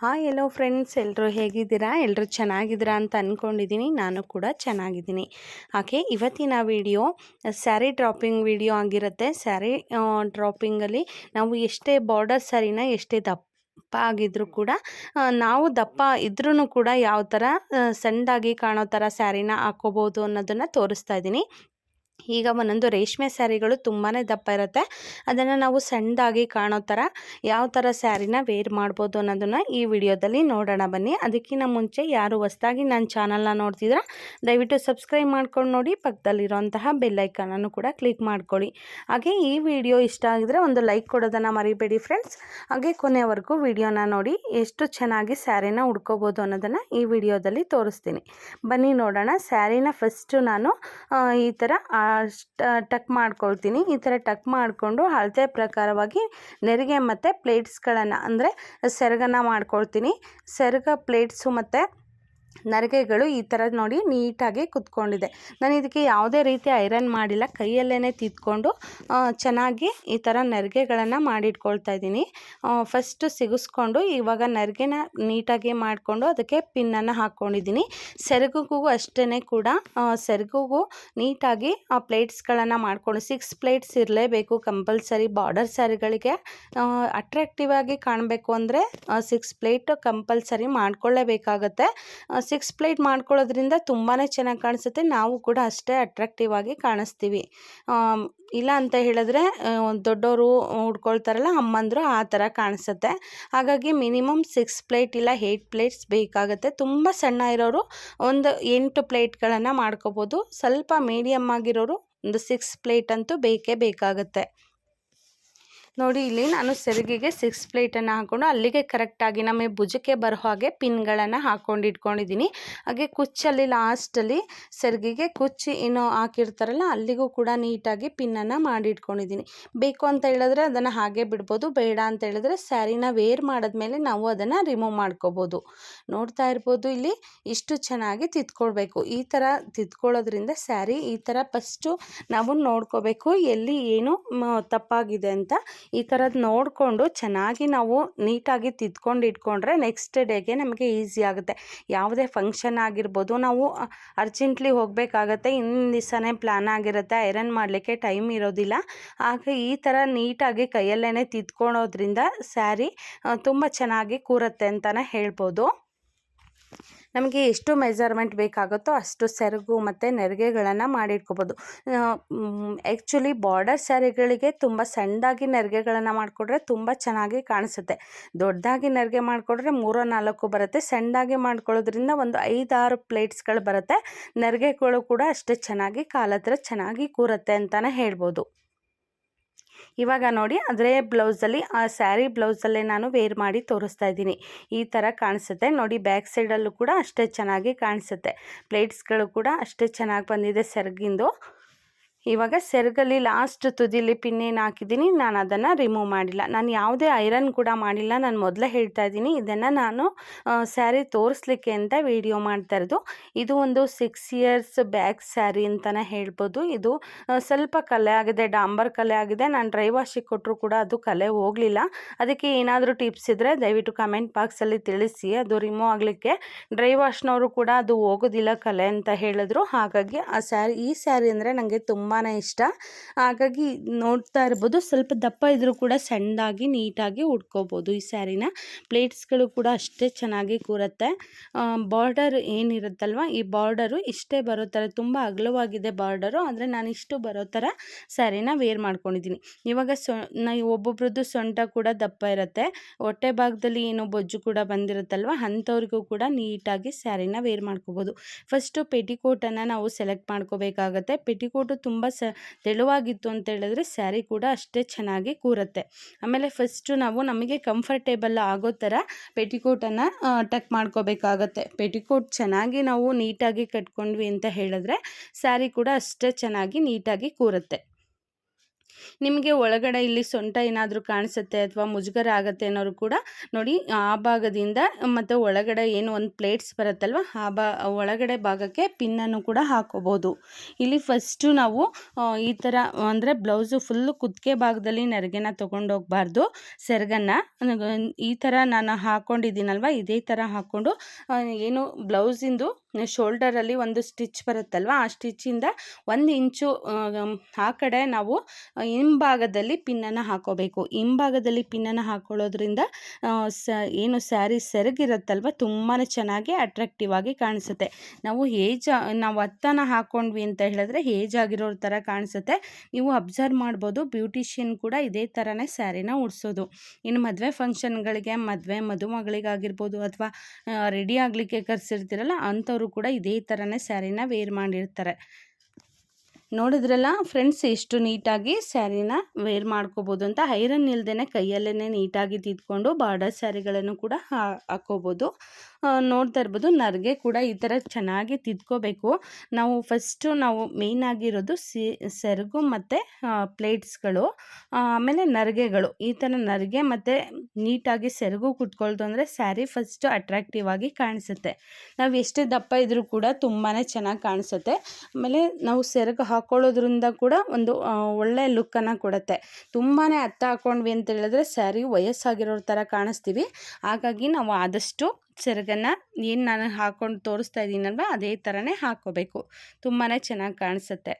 Hi ಎಲ್ಲೋ friends ಎಲ್ಲರೂ ಹೇಗಿದ್ದೀರಾ? ಎಲ್ಲರೂ ಚೆನ್ನಾಗಿದ್ದೀರಾ ಅಂತ ಅಂದ್ಕೊಂಡಿದ್ದೀನಿ ನಾನು ಕೂಡ ಚೆನ್ನಾಗಿದ್ದೀನಿ. ಹಾಗೆ ಇವತ್ತಿನ ವಿಡಿಯೋ ಸ್ಯಾರಿ ಡ್ರಾಪಿಂಗ್ ವಿಡಿಯೋ ಆಗಿರುತ್ತೆ. ಸ್ಯಾರಿ ಡ್ರಾಪಿಂಗಲ್ಲಿ ನಾವು ಎಷ್ಟೇ ಬಾರ್ಡರ್ ಸ್ಯಾರಿನ ಎಷ್ಟೇ ದಪ್ಪ ಆಗಿದ್ರೂ ಕೂಡ ನಾವು ದಪ್ಪ ಇದ್ರೂ ಕೂಡ ಯಾವ ಥರ ಸಣ್ಣದಾಗಿ ಕಾಣೋ ಥರ ಸ್ಯಾರಿನ ಹಾಕೋಬೋದು ಅನ್ನೋದನ್ನು ತೋರಿಸ್ತಾ ಇದ್ದೀನಿ. ಈಗ ಒಂದೊಂದು ರೇಷ್ಮೆ ಸ್ಯಾರಿಗಳು ತುಂಬಾ ದಪ್ಪ ಇರುತ್ತೆ. ಅದನ್ನು ನಾವು ಸಣ್ಣದಾಗಿ ಕಾಣೋ ಥರ ಯಾವ ಥರ ಸ್ಯಾರಿನ ವೇರ್ ಮಾಡ್ಬೋದು ಅನ್ನೋದನ್ನು ಈ ವಿಡಿಯೋದಲ್ಲಿ ನೋಡೋಣ ಬನ್ನಿ. ಅದಕ್ಕಿಂತ ಮುಂಚೆ ಯಾರು ಹೊಸ್ದಾಗಿ ನನ್ನ ಚಾನಲ್ನ ನೋಡ್ತಿದ್ರೆ, ದಯವಿಟ್ಟು ಸಬ್ಸ್ಕ್ರೈಬ್ ಮಾಡ್ಕೊಂಡು ನೋಡಿ ಪಕ್ಕದಲ್ಲಿರೋಂತಹ ಬೆಲ್ಲೈಕನನ್ನು ಕೂಡ ಕ್ಲಿಕ್ ಮಾಡ್ಕೊಳ್ಳಿ. ಹಾಗೆ ಈ ವಿಡಿಯೋ ಇಷ್ಟ ಆಗಿದ್ರೆ ಒಂದು ಲೈಕ್ ಕೊಡೋದನ್ನು ಮರಿಬೇಡಿ ಫ್ರೆಂಡ್ಸ್. ಹಾಗೆ ಕೊನೆವರೆಗೂ ವಿಡಿಯೋನ ನೋಡಿ, ಎಷ್ಟು ಚೆನ್ನಾಗಿ ಸ್ಯಾರಿನ ಉಡ್ಕೋಬೋದು ಅನ್ನೋದನ್ನು ಈ ವಿಡಿಯೋದಲ್ಲಿ ತೋರಿಸ್ತೀನಿ. ಬನ್ನಿ ನೋಡೋಣ. ಸ್ಯಾರಿನ ಫಸ್ಟು ನಾನು ಈ ಥರ ಟಕ್ ಮಾಡ್ಕೊಳ್ತೀನಿ. ಈ ಥರ ಟಕ್ ಮಾಡಿಕೊಂಡು ಅಳತೆ ಪ್ರಕಾರವಾಗಿ ನೆರಿಗೆ ಮತ್ತು ಪ್ಲೇಟ್ಸ್ಗಳನ್ನು ಅಂದರೆ ಸೆರಗನ್ನು ಮಾಡ್ಕೊಳ್ತೀನಿ. ಸೆರಗ ಪ್ಲೇಟ್ಸು ಮತ್ತು ನರಿಗೆಗಳು ಈ ಥರ ನೋಡಿ ನೀಟಾಗಿ ಕುತ್ಕೊಂಡಿದೆ. ನಾನು ಇದಕ್ಕೆ ಯಾವುದೇ ರೀತಿ ಐರನ್ ಮಾಡಿಲ್ಲ. ಕೈಯಲ್ಲೇ ತಿದ್ಕೊಂಡು ಚೆನ್ನಾಗಿ ಈ ಥರ ನರಿಗೆಗಳನ್ನು ಮಾಡಿಟ್ಕೊಳ್ತಾ ಇದ್ದೀನಿ. ಫಸ್ಟು ಸಿಗಿಸ್ಕೊಂಡು ಇವಾಗ ನರಿಗೆನ ನೀಟಾಗಿ ಮಾಡಿಕೊಂಡು ಅದಕ್ಕೆ ಪಿನ್ನನ್ನು ಹಾಕ್ಕೊಂಡಿದ್ದೀನಿ. ಸೆರಗುಗೂ ಅಷ್ಟೇ ಕೂಡ ಸೆರಗಿಗೂ ನೀಟಾಗಿ, ಆ, ಪ್ಲೇಟ್ಸ್ಗಳನ್ನು ಮಾಡಿಕೊಂಡು ಸಿಕ್ಸ್ ಪ್ಲೇಟ್ಸ್ ಇರಲೇಬೇಕು ಕಂಪಲ್ಸರಿ. ಬಾರ್ಡರ್ ಸ್ಯಾರಿಗಳಿಗೆ ಅಟ್ರಾಕ್ಟಿವ್ ಆಗಿ ಕಾಣಬೇಕು ಅಂದರೆ ಸಿಕ್ಸ್ ಪ್ಲೇಟ್ ಕಂಪಲ್ಸರಿ ಮಾಡ್ಕೊಳ್ಳೇಬೇಕಾಗತ್ತೆ. ಸಿಕ್ಸ್ ಪ್ಲೇಟ್ ಮಾಡ್ಕೊಳ್ಳೋದ್ರಿಂದ ತುಂಬಾ ಚೆನ್ನಾಗಿ ಕಾಣಿಸುತ್ತೆ. ನಾವು ಕೂಡ ಅಷ್ಟೇ ಅಟ್ರಾಕ್ಟಿವ್ ಆಗಿ ಕಾಣಿಸ್ತೀವಿ. ಇಲ್ಲ ಅಂತ ಹೇಳಿದ್ರೆ ದೊಡ್ಡವರು ಉಡ್ಕೊಳ್ತಾರಲ್ಲ, ಅಮ್ಮಂದರು ಆ ಥರ ಕಾಣಿಸುತ್ತೆ. ಹಾಗಾಗಿ ಮಿನಿಮಮ್ ಸಿಕ್ಸ್ ಪ್ಲೇಟ್ ಇಲ್ಲ ಏಯ್ಟ್ ಪ್ಲೇಟ್ಸ್ ಬೇಕಾಗುತ್ತೆ. ತುಂಬ ಸಣ್ಣ ಇರೋರು ಒಂದು ಎಂಟು ಪ್ಲೇಟ್ಗಳನ್ನು ಮಾಡ್ಕೋಬೋದು. ಸ್ವಲ್ಪ ಮೀಡಿಯಮ್ ಆಗಿರೋರು ಒಂದು ಸಿಕ್ಸ್ ಪ್ಲೇಟ್ ಅಂತೂ ಬೇಕೇ ಬೇಕಾಗುತ್ತೆ. ನೋಡಿ, ಇಲ್ಲಿ ನಾನು ಸೆರಗಿಗೆ ಸಿಕ್ಸ್ ಪ್ಲೇಟನ್ನು ಹಾಕ್ಕೊಂಡು ಅಲ್ಲಿಗೆ ಕರೆಕ್ಟಾಗಿ ನಮ್ಮ ಭುಜಕ್ಕೆ ಬರೋ ಹಾಗೆ ಪಿನ್ಗಳನ್ನು ಹಾಕ್ಕೊಂಡು ಇಟ್ಕೊಂಡಿದ್ದೀನಿ. ಹಾಗೆ ಕುಚ್ಚಲ್ಲಿ ಲಾಸ್ಟಲ್ಲಿ ಸೆರಗಿಗೆ ಕುಚ್ಚಿ ಏನು ಹಾಕಿರ್ತಾರಲ್ಲ, ಅಲ್ಲಿಗೂ ಕೂಡ ನೀಟಾಗಿ ಪಿನ್ನನ್ನು ಮಾಡಿ ಇಟ್ಕೊಂಡಿದ್ದೀನಿ. ಬೇಕು ಅಂತ ಹೇಳಿದ್ರೆ ಅದನ್ನು ಹಾಗೆ ಬಿಡ್ಬೋದು, ಬೇಡ ಅಂತ ಹೇಳಿದ್ರೆ ಸ್ಯಾರಿನ ವೇರ್ ಮಾಡಿದ್ಮೇಲೆ ನಾವು ಅದನ್ನು ರಿಮೂವ್ ಮಾಡ್ಕೋಬೋದು. ನೋಡ್ತಾ ಇರ್ಬೋದು ಇಲ್ಲಿ ಇಷ್ಟು ಚೆನ್ನಾಗಿ ತಿದ್ಕೊಳ್ಬೇಕು ಈ ಥರ ತಿದ್ಕೊಳ್ಳೋದ್ರಿಂದ ಸ್ಯಾರಿ ಈ ಥರ ಫಸ್ಟು ನಾವು ನೋಡ್ಕೋಬೇಕು, ಎಲ್ಲಿ ಏನು ತಪ್ಪಾಗಿದೆ ಅಂತ ಈ ಥರದ್ದು ನೋಡಿಕೊಂಡು ಚೆನ್ನಾಗಿ ನಾವು ನೀಟಾಗಿ ತಿದ್ಕೊಂಡು ಇಟ್ಕೊಂಡ್ರೆ ನೆಕ್ಸ್ಟ್ ಡೇಗೆ ನಮಗೆ ಈಸಿ ಆಗುತ್ತೆ. ಯಾವುದೇ ಫಂಕ್ಷನ್ ಆಗಿರ್ಬೋದು, ನಾವು ಅರ್ಜೆಂಟ್ಲಿ ಹೋಗಬೇಕಾಗತ್ತೆ. ಇನ್ನೊಂದು ದಿವಸನೇ ಪ್ಲ್ಯಾನ್ ಆಗಿರುತ್ತೆ. ಐರನ್ ಮಾಡಲಿಕ್ಕೆ ಟೈಮ್ ಇರೋದಿಲ್ಲ. ಆಗ ಈ ಥರ ನೀಟಾಗಿ ಕೈಯಲ್ಲೇ ತಿದ್ಕೊಳೋದ್ರಿಂದ ಸ್ಯಾರಿ ತುಂಬ ಚೆನ್ನಾಗಿ ಕೂರುತ್ತೆ ಅಂತಲೇ ಹೇಳ್ಬೋದು. ನಮಗೆ ಎಷ್ಟು ಮೆಜರ್ಮೆಂಟ್ ಬೇಕಾಗುತ್ತೋ ಅಷ್ಟು ಸೆರಗು ಮತ್ತು ನೆರಿಗೆಗಳನ್ನು ಮಾಡಿಟ್ಕೋಬೋದು. ಆ್ಯಕ್ಚುಲಿ ಬಾರ್ಡರ್ ಸ್ಯಾರಿಗಳಿಗೆ ತುಂಬ ಸಣ್ಣದಾಗಿ ನೆರಿಗೆಗಳನ್ನು ಮಾಡಿಕೊಡ್ರೆ ತುಂಬ ಚೆನ್ನಾಗಿ ಕಾಣಿಸುತ್ತೆ. ದೊಡ್ಡದಾಗಿ ನೆರಿಗೆ ಮಾಡಿಕೊಡ್ರೆ ಮೂರೋ ನಾಲ್ಕು ಬರುತ್ತೆ. ಸಣ್ಣದಾಗಿ ಮಾಡ್ಕೊಳ್ಳೋದ್ರಿಂದ ಒಂದು ಐದಾರು ಪ್ಲೇಟ್ಸ್ಗಳು ಬರುತ್ತೆ. ನೆರಿಗೆಗಳು ಕೂಡ ಅಷ್ಟೇ ಚೆನ್ನಾಗಿ ಕಾಲತ್ರ ಚೆನ್ನಾಗಿ ಕೂರುತ್ತೆ ಅಂತಲೇ ಹೇಳ್ಬೋದು. ಇವಾಗ ನೋಡಿ ಅದೇ ಬ್ಲೌಸಲ್ಲಿ, ಆ ಸ್ಯಾರಿ ಬ್ಲೌಸಲ್ಲೇ ನಾನು ವೇರ್ ಮಾಡಿ ತೋರಿಸ್ತಾ ಇದ್ದೀನಿ. ಈ ಥರ ಕಾಣಿಸುತ್ತೆ. ನೋಡಿ ಬ್ಯಾಕ್ ಸೈಡಲ್ಲೂ ಕೂಡ ಅಷ್ಟೇ ಚೆನ್ನಾಗಿ ಕಾಣಿಸುತ್ತೆ. ಪ್ಲೇಟ್ಸ್ಗಳು ಕೂಡ ಅಷ್ಟೇ ಚೆನ್ನಾಗಿ ಬಂದಿದೆ ಸೆರಗಿಂದು. ಇವಾಗ ಸೆರಗಲ್ಲಿ ಲಾಸ್ಟ್ ತುದಿಲಿ ಪಿನ್ ಏನು ಹಾಕಿದ್ದೀನಿ, ನಾನು ಅದನ್ನು ರಿಮೂವ್ ಮಾಡಿಲ್ಲ. ನಾನು ಯಾವುದೇ ಐರನ್ ಕೂಡ ಮಾಡಿಲ್ಲ. ನಾನು ಮೊದಲೇ ಹೇಳ್ತಾ ಇದ್ದೀನಿ, ಇದನ್ನು ನಾನು ಸ್ಯಾರಿ ತೋರಿಸ್ಲಿಕ್ಕೆ ಅಂತ ವಿಡಿಯೋ ಮಾಡ್ತಾ ಇರೋದು. ಇದು ಒಂದು ಸಿಕ್ಸ್ ಇಯರ್ಸ್ ಬ್ಯಾಕ್ ಸ್ಯಾರಿ ಅಂತಲೇ ಹೇಳ್ಬೋದು. ಇದು ಸ್ವಲ್ಪ ಕಲೆ ಆಗಿದೆ, ಡಾಂಬರ್ ಕಲೆ ಆಗಿದೆ. ನಾನು ಡ್ರೈ ವಾಶಿಗೆ ಕೊಟ್ಟರು ಕೂಡ ಅದು ಕಲೆ ಹೋಗಲಿಲ್ಲ. ಅದಕ್ಕೆ ಏನಾದರೂ ಟಿಪ್ಸ್ ಇದ್ದರೆ ದಯವಿಟ್ಟು ಕಮೆಂಟ್ ಬಾಕ್ಸಲ್ಲಿ ತಿಳಿಸಿ. ಅದು ರಿಮೂವ್ ಆಗಲಿಕ್ಕೆ ಡ್ರೈ ವಾಶ್ನವರು ಕೂಡ ಅದು ಹೋಗೋದಿಲ್ಲ ಕಲೆ ಅಂತ ಹೇಳಿದ್ರು. ಹಾಗಾಗಿ ಆ ಸ್ಯಾರಿ ಈ ಸ್ಯಾರಿ ಅಂದರೆ ನನಗೆ ತುಂಬಾ ಇಷ್ಟ. ಹಾಗಾಗಿ ನೋಡ್ತಾ ಇರ್ಬೋದು. ಸ್ವಲ್ಪ ದಪ್ಪ ಇದ್ದರೂ ಕೂಡ ಸಣ್ಣದಾಗಿ, ನೀಟಾಗಿ ಉಟ್ಕೋಬೋದು ಈ ಸ್ಯಾರಿನ. ಪ್ಲೇಟ್ಸ್ಗಳು ಕೂಡ ಅಷ್ಟೇ ಚೆನ್ನಾಗಿ ಕೂರುತ್ತೆ. ಬಾರ್ಡರ್ ಏನಿರುತ್ತಲ್ವ, ಈ ಬಾರ್ಡರು ಇಷ್ಟೇ ಬರೋ ಥರ, ತುಂಬ ಅಗಲವಾಗಿದೆ ಬಾರ್ಡರು, ಆದರೆ ನಾನು ಇಷ್ಟು ಬರೋ ಥರ ಸ್ಯಾರಿನ ವೇರ್ ಮಾಡ್ಕೊಂಡಿದ್ದೀನಿ. ಇವಾಗ ಸೊ, ನಾ, ಒಬ್ಬೊಬ್ರದ್ದು ಸೊಂಟ ಕೂಡ ದಪ್ಪ ಇರುತ್ತೆ. ಹೊಟ್ಟೆ ಭಾಗದಲ್ಲಿ ಏನೋ ಬೊಜ್ಜು ಕೂಡ ಬಂದಿರುತ್ತಲ್ವ, ಅಂಥವ್ರಿಗೂ ಕೂಡ ನೀಟಾಗಿ ಸ್ಯಾರಿನ ವೇರ್ ಮಾಡ್ಕೋಬೋದು. ಫಸ್ಟು ಪೆಟಿಕೋಟನ್ನು ನಾವು ಸೆಲೆಕ್ಟ್ ಮಾಡ್ಕೋಬೇಕಾಗತ್ತೆ. ಪೆಟಿಕೋಟು ತುಂಬ ಸ, ತೆಳುವಾಗಿತ್ತು ಅಂತ ಹೇಳಿದ್ರೆ ಸ್ಯಾರಿ ಕೂಡ ಅಷ್ಟೇ ಚೆನ್ನಾಗಿ ಕೂರುತ್ತೆ. ಆಮೇಲೆ ಫಸ್ಟು ನಾವು ನಮಗೆ ಕಂಫರ್ಟೇಬಲ್ ಆಗೋ ಥರ ಪೆಟಿಕೋಟನ್ನು ಟಕ್ ಮಾಡ್ಕೋಬೇಕಾಗತ್ತೆ. ಪೆಟಿಕೋಟ್ ಚೆನ್ನಾಗಿ ನಾವು ನೀಟಾಗಿ ಕಟ್ಕೊಂಡ್ವಿ ಅಂತ ಹೇಳಿದ್ರೆ ಸ್ಯಾರಿ ಕೂಡ ಅಷ್ಟೇ ಚೆನ್ನಾಗಿ ನೀಟಾಗಿ ಕೂರುತ್ತೆ. ನಿಮಗೆ ಒಳಗಡೆ ಇಲ್ಲಿ ಸೊಂಟ ಏನಾದರೂ ಕಾಣಿಸುತ್ತೆ ಅಥವಾ ಮುಜುಗರ ಆಗುತ್ತೆ ಅನ್ನೋರು ಕೂಡ ನೋಡಿ, ಆ ಭಾಗದಿಂದ ಮತ್ತು ಒಳಗಡೆ ಏನು ಒಂದು ಪ್ಲೇಟ್ಸ್ ಬರುತ್ತಲ್ವ, ಆ ಬಾ, ಒಳಗಡೆ ಭಾಗಕ್ಕೆ ಪಿನ್ನನ್ನು ಕೂಡ ಹಾಕೋಬೋದು. ಇಲ್ಲಿ ಫಸ್ಟು ನಾವು ಈ ಥರ ಅಂದರೆ ಬ್ಲೌಸು ಫುಲ್ಲು ಕುತ್ತಿಗೆ ಭಾಗದಲ್ಲಿ ನೆರಿಗೆನ ತೊಗೊಂಡೋಗ್ಬಾರ್ದು ಸೆರಗನ್ನು. ಈ ಥರ ನಾನು ಹಾಕ್ಕೊಂಡಿದ್ದೀನಲ್ವ ಇದೇ ಥರ ಹಾಕ್ಕೊಂಡು ಏನು ಬ್ಲೌಸಿಂದು ಶೋಲ್ಡರಲ್ಲಿ ಒಂದು ಸ್ಟಿಚ್ ಬರುತ್ತಲ್ವ, ಆ ಸ್ಟಿಚ್ಚಿಂದ ಒಂದು ಇಂಚು ಆ ಕಡೆ ನಾವು ಹಿಂಭಾಗದಲ್ಲಿ ಪಿನ್ನನ್ನು ಹಾಕೋಬೇಕು. ಹಿಂಭಾಗದಲ್ಲಿ ಪಿನ್ನನ್ನು ಹಾಕೊಳ್ಳೋದ್ರಿಂದ ಸ, ಏನು ಸ್ಯಾರಿ ಸೆರಗಿರುತ್ತಲ್ವ? ತುಂಬಾ ಚೆನ್ನಾಗಿ ಅಟ್ರಾಕ್ಟಿವ್ ಆಗಿ ಕಾಣಿಸುತ್ತೆ. ನಾವು ಏಜ್, ನಾವು ಹತ್ತನ ಹಾಕ್ಕೊಂಡ್ವಿ ಅಂತ ಹೇಳಿದ್ರೆ ಏಜ್ ಆಗಿರೋ ಥರ ಕಾಣಿಸುತ್ತೆ. ನೀವು ಅಬ್ಸರ್ವ್ ಮಾಡ್ಬೋದು, ಬ್ಯೂಟಿಷಿಯನ್ ಕೂಡ ಇದೇ ಥರನೇ ಸ್ಯಾರಿನ ಉಡಿಸೋದು. ಇನ್ನು ಮದುವೆ ಫಂಕ್ಷನ್ಗಳಿಗೆ, ಮದುವೆ ಮದುಮಗಳಿಗಾಗಿರ್ಬೋದು ಅಥವಾ ರೆಡಿ ಆಗಲಿಕ್ಕೆ ಕರೆಸಿರ್ತೀರಲ್ಲ, ಅಂಥವರು ಕೂಡ ಇದೇ ಥರನೇ ಸ್ಯಾರಿನ ವೇರ್ ಮಾಡಿರ್ತಾರೆ. ನೋಡಿದ್ರಲ್ಲ ಫ್ರೆಂಡ್ಸ್ ಎಷ್ಟು ನೀಟಾಗಿ ಸ್ಯಾರಿನ ವೇರ್ ಮಾಡ್ಕೋಬೋದು ಅಂತ? ಐರನ್ ಇಲ್ದೇ ಕೈಯಲ್ಲೇ ನೀಟಾಗಿ ತಿದ್ಕೊಂಡು ಬಾರ್ಡರ್ ಸ್ಯಾರಿಗಳನ್ನು ಕೂಡ ಹಾಕೋಬೋದು ನೋಡ್ತಾ ಇರ್ಬೋದು. ನರ್ಗೆ ಕೂಡ ಈ ಥರ ಚೆನ್ನಾಗಿ ತಿದ್ಕೋಬೇಕು ನಾವು ಫಸ್ಟು ನಾವು ಮೇಯ್ನ್ ಆಗಿರೋದು ಸಿ, ಸೆರಗು ಮತ್ತು ಪ್ಲೇಟ್ಸ್ಗಳು ಆಮೇಲೆ ನರಿಗೆಗಳು. ಈ ಥರ ನರಿಗೆ ಮತ್ತು ನೀಟಾಗಿ ಸೆರಗು ಕುಟ್ಕೊಳ್ತು ಅಂದರೆ ಸ್ಯಾರಿ ಫಸ್ಟು ಅಟ್ರಾಕ್ಟಿವ್ ಆಗಿ ಕಾಣಿಸುತ್ತೆ. ನಾವು ಎಷ್ಟೇ ದಪ್ಪ ಇದ್ದರೂ ಕೂಡ ತುಂಬಾ ಚೆನ್ನಾಗಿ ಕಾಣಿಸುತ್ತೆ. ಆಮೇಲೆ ನಾವು ಸೆರಗು ಹಾಕ್ಕೊಳ್ಳೋದ್ರಿಂದ ಕೂಡ ಒಂದು ಒಳ್ಳೆ ಲುಕ್ಕನ್ನು ಕೊಡುತ್ತೆ. ತುಂಬಾ ಅರ್ಥ ಹಾಕ್ಕೊಂಡ್ವಿ ಅಂತ ಹೇಳಿದ್ರೆ ಸ್ಯಾರಿ ವಯಸ್ಸಾಗಿರೋ ಥರ ಕಾಣಿಸ್ತೀವಿ. ಹಾಗಾಗಿ ನಾವು ಆದಷ್ಟು ಸೆರಗನ್ನು ಏನು ನಾನು ಹಾಕ್ಕೊಂಡು ತೋರಿಸ್ತಾ ಇದ್ದೀನಲ್ವ ಅದೇ ಥರನೇ ಹಾಕ್ಕೋಬೇಕು ತುಂಬಾ ಚೆನ್ನಾಗಿ ಕಾಣಿಸುತ್ತೆ.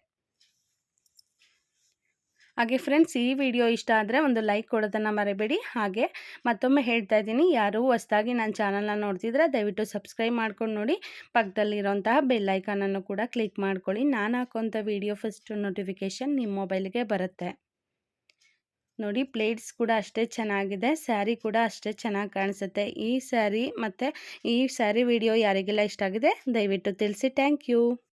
ಹಾಗೆ ಫ್ರೆಂಡ್ಸ್, ಈ ವಿಡಿಯೋ ಇಷ್ಟ ಆದರೆ ಒಂದು ಲೈಕ್ ಕೊಡೋದನ್ನು ಮರಿಬೇಡಿ. ಹಾಗೆ ಮತ್ತೊಮ್ಮೆ ಹೇಳ್ತಾ ಇದ್ದೀನಿ, ಯಾರೂ ಹೊಸ್ದಾಗಿ ನನ್ನ ಚಾನಲ್ನ ನೋಡ್ತಿದ್ರೆ ದಯವಿಟ್ಟು ಸಬ್ಸ್ಕ್ರೈಬ್ ಮಾಡ್ಕೊಂಡು ನೋಡಿ. ಪಕ್ಕದಲ್ಲಿರೋಂತಹ ಬೆಲ್ಲೈಕನನ್ನು ಕೂಡ ಕ್ಲಿಕ್ ಮಾಡ್ಕೊಳ್ಳಿ. ನಾನು ಹಾಕೋಂಥ ವಿಡಿಯೋ ಫಸ್ಟ್ ನೋಟಿಫಿಕೇಷನ್ ನಿಮ್ಮ ಮೊಬೈಲ್ಗೆ ಬರುತ್ತೆ. ನೋಡಿ ಪ್ಲೇಟ್ಸ್ ಕೂಡ ಅಷ್ಟೇ ಚೆನ್ನಾಗಿದೆ, ಸ್ಯಾರಿ ಕೂಡ ಅಷ್ಟೇ ಚೆನ್ನಾಗಿ ಕಾಣಿಸುತ್ತೆ. ಈ ಸ್ಯಾರಿ ಮತ್ತು ಈ ಸ್ಯಾರಿ ವಿಡಿಯೋ ಯಾರಿಗೆಲ್ಲ ಇಷ್ಟ ಆಗಿದೆ ದಯವಿಟ್ಟು ತಿಳಿಸಿ. Thank you.